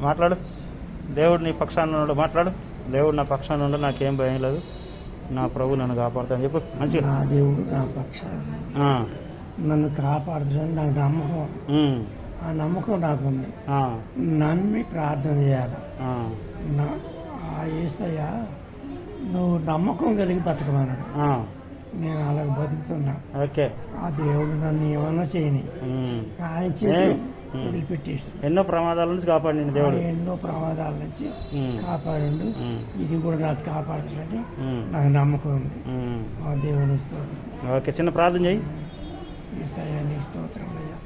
మాట్లాడు. దేవుడు నీ పక్షాన ఉన్నాడు. మాట్లాడు. దేవుడు నా పక్షాన ఉన్నాడు నాకేం భయం లేదు. నా ప్రభు నన్ను కాపాడుతాను చెప్పు మంచిగా. నా దేవుడు నా పక్షాన. నన్ను కాపాడుతుందని నాకు నమ్మకం. ఆ నమ్మకం నాకు ఉంది నమ్మి ప్రార్థన చేయాలి. ఆ, ఏసయ్య నువ్వు నమ్మకం కలిగి బతకమన్నాడు. నేను అలాగ బతుకుతున్నా. ఓకే. ఆ దేవుడు నన్ను ఏమన్నా చేయని. ఆయన చేతి వదిలిపెట్టి. ఎన్నో ప్రమాదాల నుంచి కాపాడి దేవుడు. ఎన్నో ప్రమాదాల నుంచి కాపాడండు. ఉమ్, ఇది కూడా నాకు ఉమ్, నాకు నమ్మకం ఉంది. ఆ దేవుని స్తోత్రం. ఓకే చిన్న ప్రార్థన చెయ్యి. ఈసయ్య నీ స్తోత్రం అయ్యా.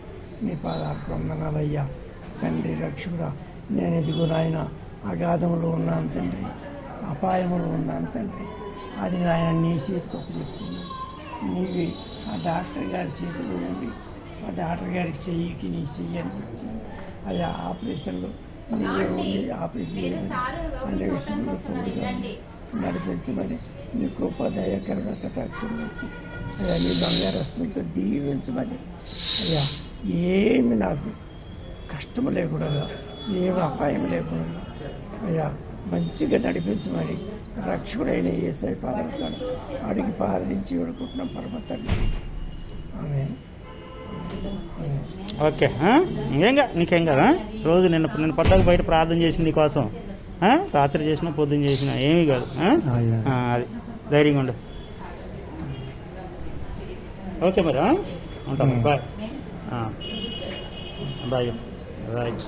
నీ పాదాలకు వందనాలయ్యా తండ్రి రక్షకుడా నేను ఎదుగు నాయన అగాధములో ఉన్నాను తండ్రి. అపాయములో ఉన్నాను తండ్రి. అది నాయన నీ చేతికి ఒక చెప్తున్నాను. నీవి ఆ డాక్టర్ గారి చేతిలో ఉండి ఆ డాక్టర్ గారికి చెయ్యికి నీ చెయ్యి అనిపించింది అది ఆపరేషన్లో ఉండి ఆపరేషన్ అనే విషయంలో నడిపించమని నీ కృప దయకరణ కటాక్షం వచ్చి అయ్యా నీ బంగారు వస్తువులతో దీవించమని. అయ్యా ఏమి నాకు కష్టం లేకుండా ఏమి అపాయం లేకుండా అయ్యా మంచిగా నడిపించమని రక్షకుడైన ఏసై పాదం అడిగి పాలించి వేడుకుంటున్నాం పరమ తండ్రి. ఆమె ఓకే? ఏం కా నీకేం కదా రోజు నిన్న నిన్న పద్దాకు బయట ప్రార్థన చేసింది నీకోసం ఆ? రాత్రి చేసిన పొద్దున్న చేసిన ఏమీ కాదు. అది. ధైర్యంగా ఉండు. ఓకే మరి ఆ? ఉంటాం బాయ్. Bye right.